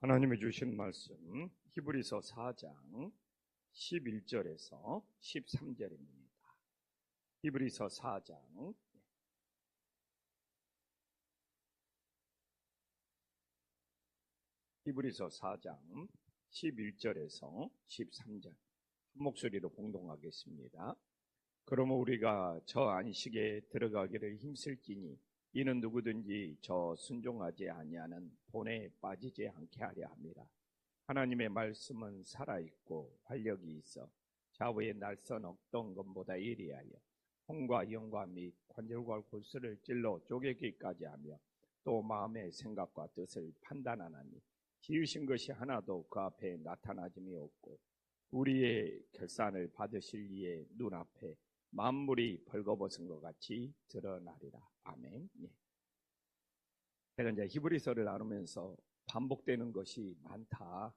하나님이 주신 말씀 히브리서 4장 11절에서 13절입니다. 히브리서 4장 히브리서 4장 11절에서 13절 한 목소리로 공동하겠습니다. 그러므 우리가 저 안식에 들어가기를 힘쓸지니 이는 누구든지 저 순종하지 아니하는 본에 빠지지 않게 하려 합니다. 하나님의 말씀은 살아있고 활력이 있어 좌우의 날선 없던 것보다 예리하여 홍과 영과 및 관절과 골수를 찔러 쪼개기까지 하며 또 마음의 생각과 뜻을 판단하나니 지으신 것이 하나도 그 앞에 나타나짐이 없고 우리의 결산을 받으실 이의 눈앞에 만물이 벌거벗은 것 같이 드러나리라. 아멘. 예. 제가 이제 히브리서를 나누면서 반복되는 것이 많다.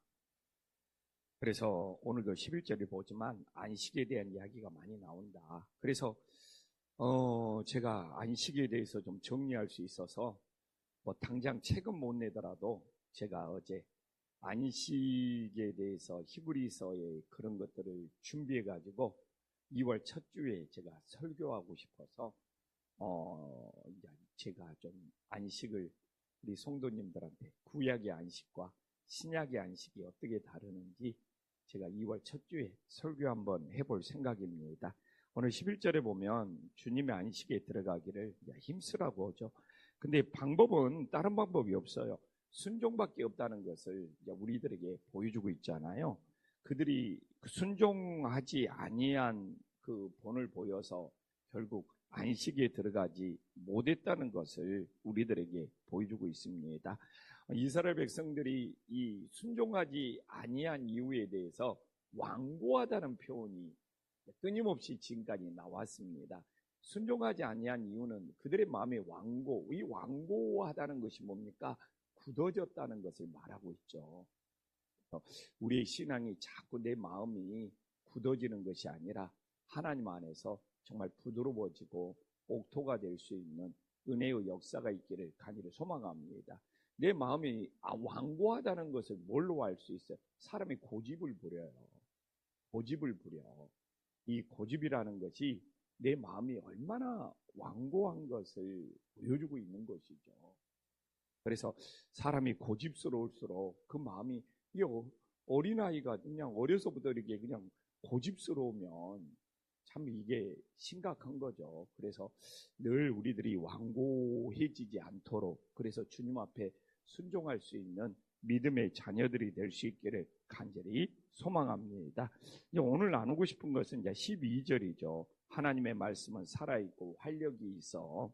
그래서 오늘도 11절을 보지만 안식에 대한 이야기가 많이 나온다. 그래서 어 제가 안식에 대해서 좀 정리할 수 있어서 뭐 당장 책은 못 내더라도 제가 어제 안식에 대해서 히브리서의 그런 것들을 준비해 가지고 2월 첫 주에 제가 설교하고 싶어서 어 제가 좀 안식을 우리 성도님들한테 구약의 안식과 신약의 안식이 어떻게 다르는지 제가 2월 첫 주에 설교 한번 해볼 생각입니다. 오늘 11절에 보면 주님의 안식에 들어가기를 힘쓰라고 하죠. 근데 방법은 다른 방법이 없어요. 순종밖에 없다는 것을 우리들에게 보여주고 있잖아요. 그들이 순종하지 아니한 그 본을 보여서 결국 안식에 들어가지 못했다는 것을 우리들에게 보여주고 있습니다. 이스라엘 백성들이 이 순종하지 아니한 이유에 대해서 완고하다는 표현이 끊임없이 지금까지 나왔습니다. 순종하지 아니한 이유는 그들의 마음의 완고, 이 완고하다는 것이 뭡니까? 굳어졌다는 것을 말하고 있죠. 우리의 신앙이 자꾸 내 마음이 굳어지는 것이 아니라 하나님 안에서 정말 부드러워지고 옥토가 될 수 있는 은혜의 역사가 있기를 간절히 소망합니다. 내 마음이 아, 완고하다는 것을 뭘로 알 수 있어요? 사람이 고집을 부려요. 고집을 부려. 이 고집이라는 것이 내 마음이 얼마나 완고한 것을 보여주고 있는 것이죠. 그래서 사람이 고집스러울수록 그 마음이 이 어, 어린아이가 그냥 어려서부터 이렇게 그냥 고집스러우면 참 이게 심각한 거죠. 그래서 늘 우리들이 완고해지지 않도록 그래서 주님 앞에 순종할 수 있는 믿음의 자녀들이 될 수 있기를 간절히 소망합니다. 오늘 나누고 싶은 것은 이제 12절이죠. 하나님의 말씀은 살아있고 활력이 있어.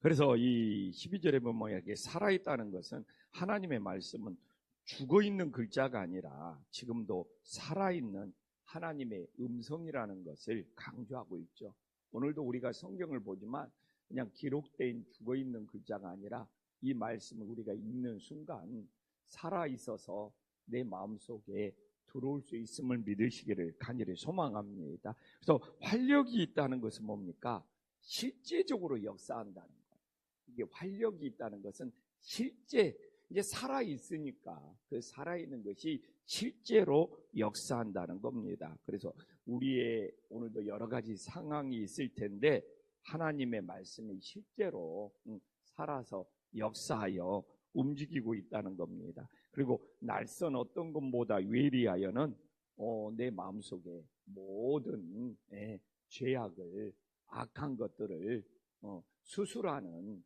그래서 이 12절에 보면 이렇게 살아있다는 것은 하나님의 말씀은 죽어 있는 글자가 아니라 지금도 살아있는 하나님의 음성이라는 것을 강조하고 있죠. 오늘도 우리가 성경을 보지만 그냥 기록된 죽어 있는 글자가 아니라 이 말씀을 우리가 읽는 순간 살아 있어서 내 마음 속에 들어올 수 있음을 믿으시기를 간절히 소망합니다. 그래서 활력이 있다는 것은 뭡니까? 실제적으로 역사한다는 것. 이게 활력이 있다는 것은 실제 이제 살아 있으니까 그 살아 있는 것이 실제로 역사한다는 겁니다. 그래서 우리의 오늘도 여러 가지 상황이 있을 텐데 하나님의 말씀이 실제로 음, 살아서 역사하여 움직이고 있다는 겁니다. 그리고 날선 어떤 것보다 외리하여는 어, 내 마음속에 모든 예, 죄악을 악한 것들을 어, 수술하는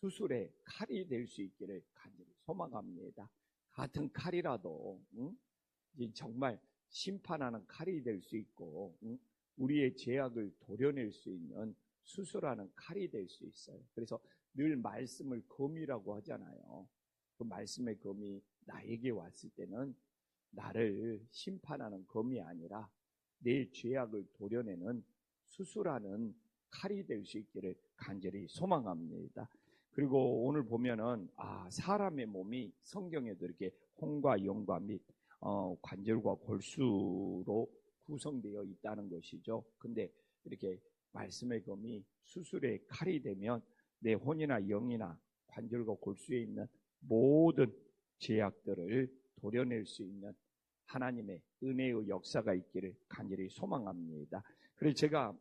수술의 칼이 될 수 있기를 간절히 소망합니다. 같은 칼이라도 응? 정말 심판하는 칼이 될 수 있고 응? 우리의 죄악을 도려낼 수 있는 수술하는 칼이 될 수 있어요. 그래서 늘 말씀을 검이라고 하잖아요. 그 말씀의 검이 나에게 왔을 때는 나를 심판하는 검이 아니라 내 죄악을 도려내는 수술하는 칼이 될 수 있기를 간절히 소망합니다. 그리고 오늘 보면은 아 사람의 몸이 성경에도 이렇게 홍과 영과 및 어, 관절과 골수로 구성되어 있다는 것이죠. 근데 이렇게 말씀의 검이 수술의 칼이 되면 내 혼이나 영이나 관절과 골수에 있는 모든 죄악들을 도려낼 수 있는 하나님의 은혜의 역사가 있기를 간절히 소망합니다. 그래서 제가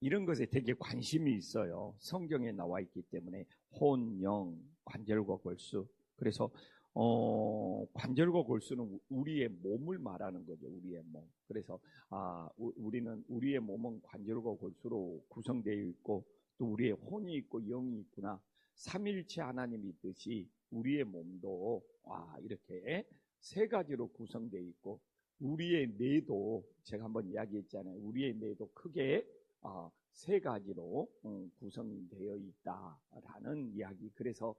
이런 것에 되게 관심이 있어요. 성경에 나와 있기 때문에 혼, 영, 관절과 골수. 그래서 어, 관절과 골수는 우리의 몸을 말하는 거죠. 우리의 몸. 그래서 아, 우- 우리는 우리의 몸은 관절과 골수로 구성되어 있고 또 우리의 혼이 있고 영이 있구나. 삼일체 하나님이 있듯이 우리의 몸도 와 이렇게 세 가지로 구성되어 있고 우리의 뇌도 제가 한번 이야기했잖아요. 우리의 뇌도 크게 아, 세 가지로 음, 구성되어 있다라는 이야기. 그래서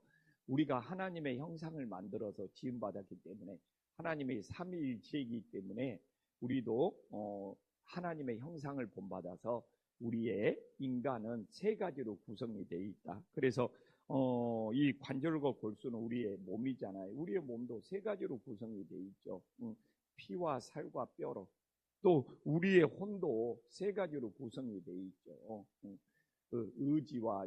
우리가 하나님의 형상을 만들어서 지음 받았기 때문에 하나님의 삼위일체이기 때문에 우리도 어, 하나님의 형상을 본받아서 우리의 인간은 세 가지로 구성이 되어 있다. 그래서 어, 이 관절과 골수는 우리의 몸이잖아요. 우리의 몸도 세 가지로 구성이 되어 있죠. 음, 피와 살과 뼈로. 또 우리의 혼도 세 가지로 구성이 되어 있죠. 음, 그 의지와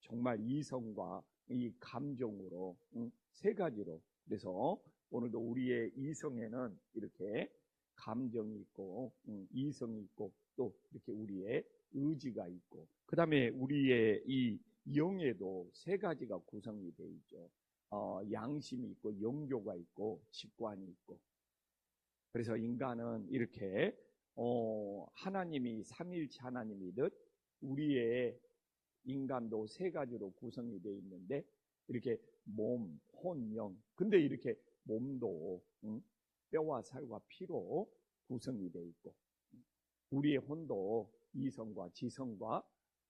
정말 이성과 이 감정으로 음, 세 가지로. 그래서 오늘도 우리의 이성에는 이렇게 감정이 있고 음, 이성이 있고 또 이렇게 우리의 의지가 있고 그 다음에 우리의 이 영에도 세 가지가 구성이 되어 있죠. 어, 양심이 있고 영교가 있고 직관이 있고 그래서 인간은 이렇게 어, 하나님이 삼일체 하나님이듯 우리의 인간도 세 가지로 구성이 되어 있는데 이렇게 몸, 혼, 영. 근데 이렇게 몸도 응? 뼈와 살과 피로 구성이 되어 있고 우리의 혼도 이성과 지성과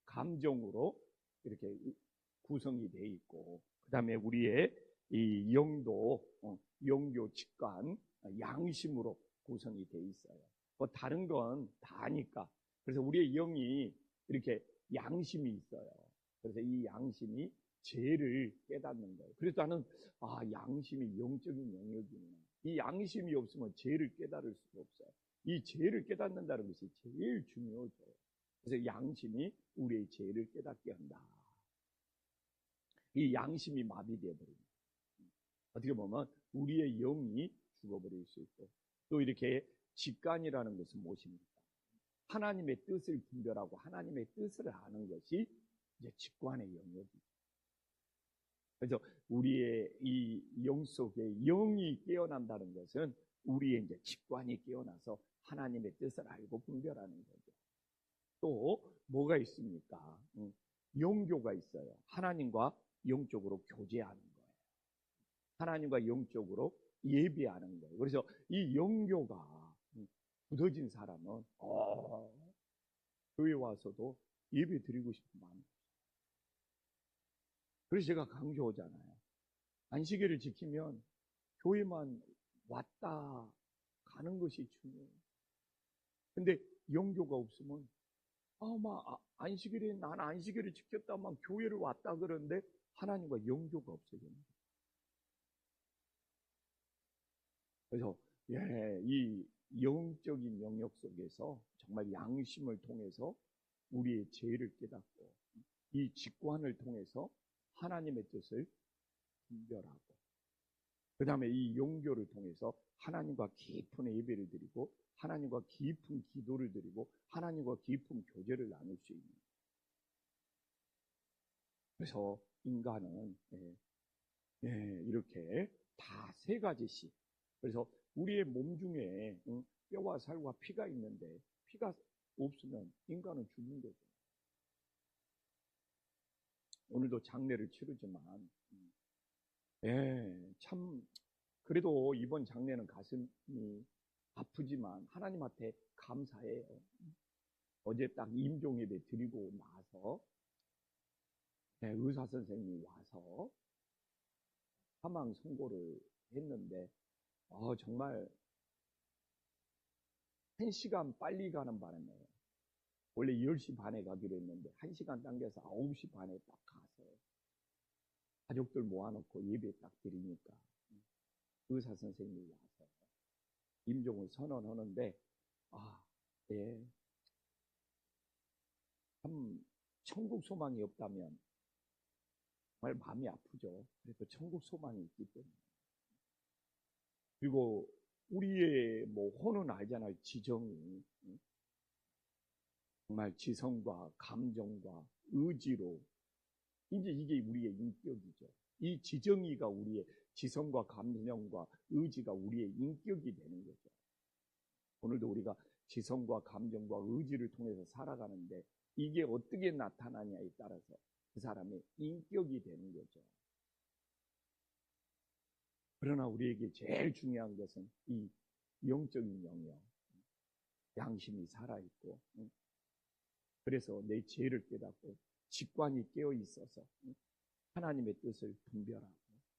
감정으로 이렇게 구성이 되어 있고 그 다음에 우리의 이 영도 어, 영교 직관 양심으로 구성이 되어 있어요. 뭐 다른 건 다 아니까. 그래서 우리의 영이 이렇게 양심이 있어요. 그래서 이 양심이 죄를 깨닫는 거예요. 그래서 나는 아 양심이 영적인 영역이구나. 이 양심이 없으면 죄를 깨달을 수가 없어요. 이 죄를 깨닫는다는 것이 제일 중요하죠. 그래서 양심이 우리의 죄를 깨닫게 한다. 이 양심이 마비되어 버립니다. 어떻게 보면 우리의 영이 죽어버릴 수 있고 또 이렇게 직관이라는 것은 무엇입니까? 하나님의 뜻을 분별하고 하나님의 뜻을 아는 것이 이제 직관의 영역이죠. 그래서 우리의 이 영 속에 영이 깨어난다는 것은 우리의 이제 직관이 깨어나서 하나님의 뜻을 알고 분별하는 거죠. 또 뭐가 있습니까? 음, 영교가 있어요. 하나님과 영적으로 교제하는 거예요. 하나님과 영적으로 예비하는 거예요. 그래서 이 영교가 음, 굳어진 사람은 어, 교회 와서도 예배 드리고 싶은 마음이 없어요. 그래서 제가 강조하잖아요. 안식일을 지키면 교회만 왔다 가는 것이 중요해요. 근데 영교가 없으면 아마 아, 안식일에 난 안식일을 지켰다만 교회를 왔다 그러는데 하나님과 영교가 거예요. 그래서 예, 이 영적인 영역 속에서 정말 양심을 통해서 우리의 죄를 깨닫고 이 직관을 통해서 하나님의 뜻을 분별하고 그 다음에 이 용교를 통해서 하나님과 깊은 예배를 드리고 하나님과 깊은 기도를 드리고 하나님과 깊은 교제를 나눌 수 있는 그래서 인간은 예, 예, 이렇게 다 세 가지씩 그래서 우리의 몸 중에 응, 뼈와 살과 피가 있는데 피가 없으면 인간은 죽는 거죠. 오늘도 장례를 치르지만 음, 예, 참 그래도 이번 장례는 가슴이 아프지만 하나님 앞에 감사해요. 어제 딱 임종 예배 드리고 나서 예, 의사 선생님이 와서 사망 선고를 했는데 어, 정말 한 시간 빨리 가는 바람에 원래 10시 반에 가기로 했는데 1시간 당겨서 9시 반에 딱 가서 가족들 모아놓고 예배 딱 드리니까 의사 선생님이 와서 임종을 선언하는데 아, 예. 참 천국 소망이 없다면 정말 마음이 아프죠. 그래도 천국 소망이 있기 때문에. 그리고 우리의 뭐 혼은 알잖아요. 지정이. 응? 정말 지성과 감정과 의지로 이제 이게 우리의 인격이죠. 이 지정이가 우리의 지성과 감정과 의지가 우리의 인격이 되는 거죠. 오늘도 우리가 지성과 감정과 의지를 통해서 살아가는데 이게 어떻게 나타나냐에 따라서 그 사람의 인격이 되는 거죠. 그러나 우리에게 제일 중요한 것은 이 영적인 영역, 양심이 살아있고, 응? 그래서 내 죄를 깨닫고 직관이 깨어 있어서 응? 하나님의 뜻을 분별하고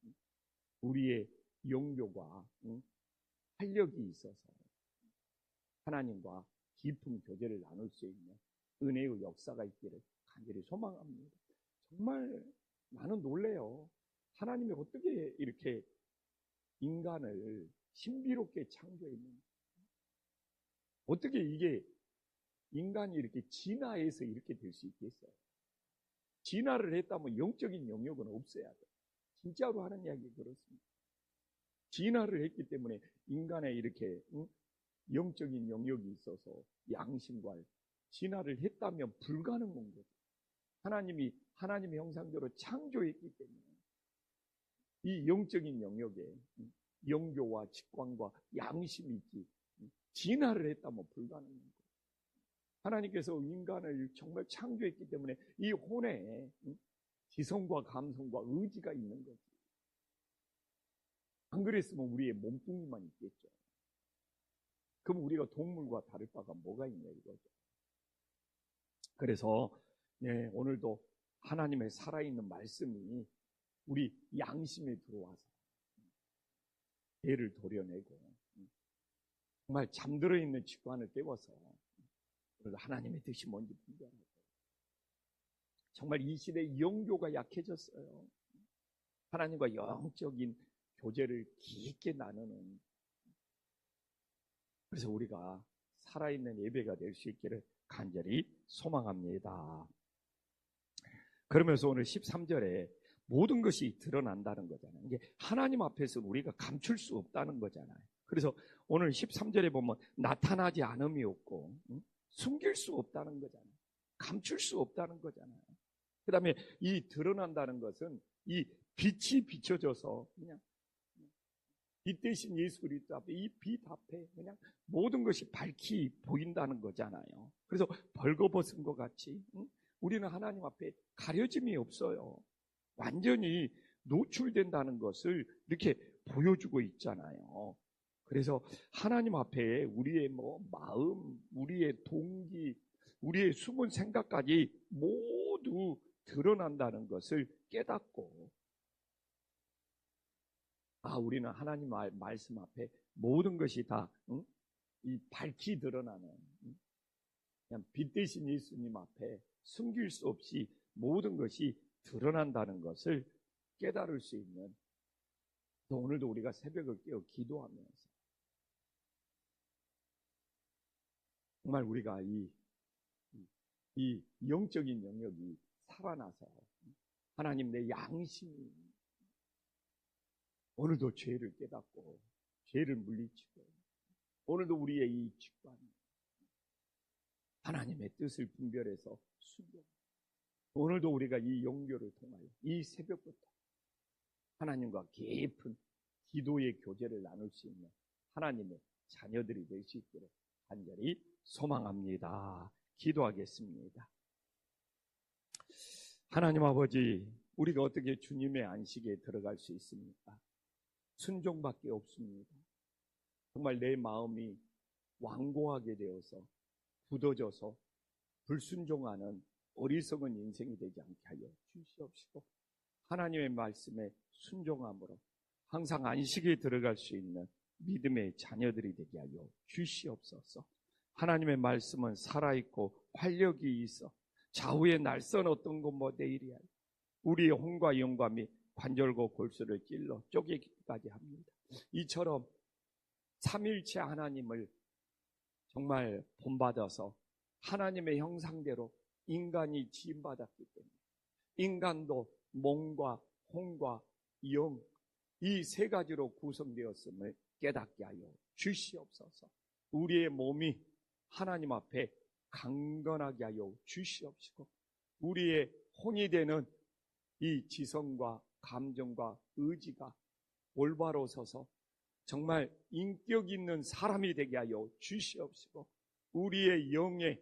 응? 우리의 영교가 응? 활력이 있어서 하나님과 깊은 교제를 나눌 수 있는 은혜의 역사가 있기를 간절히 소망합니다. 정말 나는 놀래요. 하나님이 어떻게 이렇게 인간을 신비롭게 창조했는지. 어떻게 이게 인간이 이렇게 진화해서 이렇게 될 수 있겠어요? 진화를 했다면 영적인 영역은 없어야 돼. 진짜로 하는 이야기 그렇습니다. 진화를 했기 때문에 인간의 이렇게 응? 영적인 영역이 있어서 양심과 진화를 했다면 불가능한 거죠. 하나님이 하나님의 형상대로 창조했기 때문에 이 영적인 영역에 영교와 직관과 양심이 있지 진화를 했다면 불가능한 거예요. 하나님께서 인간을 정말 창조했기 때문에 이 혼에 지성과 감성과 의지가 있는 거지. 안 그랬으면 우리의 몸뚱이만 있겠죠. 그럼 우리가 동물과 다를 바가 뭐가 있냐 이거죠. 그래서 예, 오늘도 하나님의 살아있는 말씀이 우리 양심에 들어와서 죄를 도려내고 정말 잠들어 있는 직관을 깨워서 그래서 하나님의 뜻이 뭔지 분별하고 정말 이 시대에 영교가 약해졌어요. 하나님과 영적인 교제를 깊게 나누는 그래서 우리가 살아있는 예배가 될 수 있기를 간절히 소망합니다. 그러면서 오늘 13절에 모든 것이 드러난다는 거잖아요. 이게 하나님 앞에서 우리가 감출 수 없다는 거잖아요. 그래서 오늘 13절에 보면 나타나지 않음이 없고 응? 숨길 수 없다는 거잖아요. 감출 수 없다는 거잖아요. 그 다음에 이 드러난다는 것은 이 빛이 비춰져서 그냥 빛 대신 예수 그리스도 앞에 이 빛 앞에 그냥 모든 것이 밝히 보인다는 거잖아요. 그래서 벌거벗은 것 같이 응? 우리는 하나님 앞에 가려짐이 없어요. 완전히 노출된다는 것을 이렇게 보여주고 있잖아요. 그래서 하나님 앞에 우리의 뭐 마음, 우리의 동기, 우리의 숨은 생각까지 모두 드러난다는 것을 깨닫고 아 우리는 하나님 말, 말씀 앞에 모든 것이 다 응? 이 밝히 드러나는 응? 그냥 빛 대신 예수님 앞에 숨길 수 없이 모든 것이 드러난다는 것을 깨달을 수 있는 오늘도 우리가 새벽을 깨어 기도하면서 정말 우리가 이, 이 영적인 영역이 살아나서 하나님 내 양심이 오늘도 죄를 깨닫고 죄를 물리치고 오늘도 우리의 이 직관 하나님의 뜻을 분별해서 순종 오늘도 우리가 이 영교를 통하여 이 새벽부터 하나님과 깊은 기도의 교제를 나눌 수 있는 하나님의 자녀들이 될 수 있기를 간절히 소망합니다. 기도하겠습니다. 하나님 아버지, 우리가 어떻게 주님의 안식에 들어갈 수 있습니까? 순종밖에 없습니다. 정말 내 마음이 완고하게 되어서 굳어져서 불순종하는 어리석은 인생이 되지 않게 하여 주시옵시고 하나님의 말씀에 순종함으로 항상 안식에 들어갈 수 있는 믿음의 자녀들이 되게 하여 주시옵소서. 하나님의 말씀은 살아있고 활력이 있어 좌우의 날선 어떤 것뭐 내일이야. 우리의 혼과 영감이 관절과 골수를 찔러 쪼개기까지 합니다. 이처럼 삼일체 하나님을 정말 본받아서 하나님의 형상대로 인간이 지음받았기 때문에 인간도 몸과 혼과 영, 이 세 가지로 구성되었음을 깨닫게 하여 주시옵소서. 우리의 몸이 하나님 앞에 강건하게 하여 주시옵시고, 우리의 혼이 되는 이 지성과 감정과 의지가 올바로 서서 정말 인격 있는 사람이 되게 하여 주시옵시고, 우리의 영에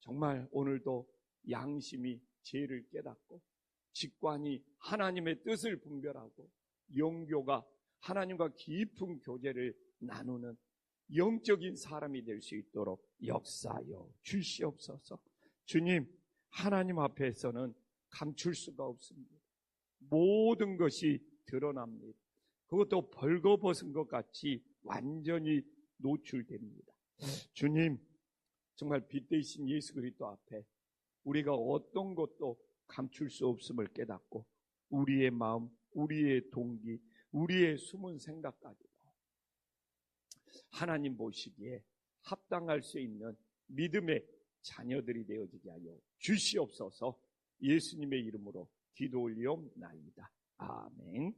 정말 오늘도 양심이 죄를 깨닫고, 직관이 하나님의 뜻을 분별하고, 영교가 하나님과 깊은 교제를 나누는 영적인 사람이 될 수 있도록 역사하여 주시옵소서. 주님, 하나님 앞에서는 감출 수가 없습니다. 모든 것이 드러납니다. 그것도 벌거벗은 것 같이 완전히 노출됩니다. 주님, 정말 빛 대신 예수 그리스도 앞에 우리가 어떤 것도 감출 수 없음을 깨닫고 우리의 마음, 우리의 동기, 우리의 숨은 생각까지도 하나님 보시기에 합당할 수 있는 믿음의 자녀들이 되어지게 하여 주시옵소서 예수님의 이름으로 기도 올리옵나이다. 아멘.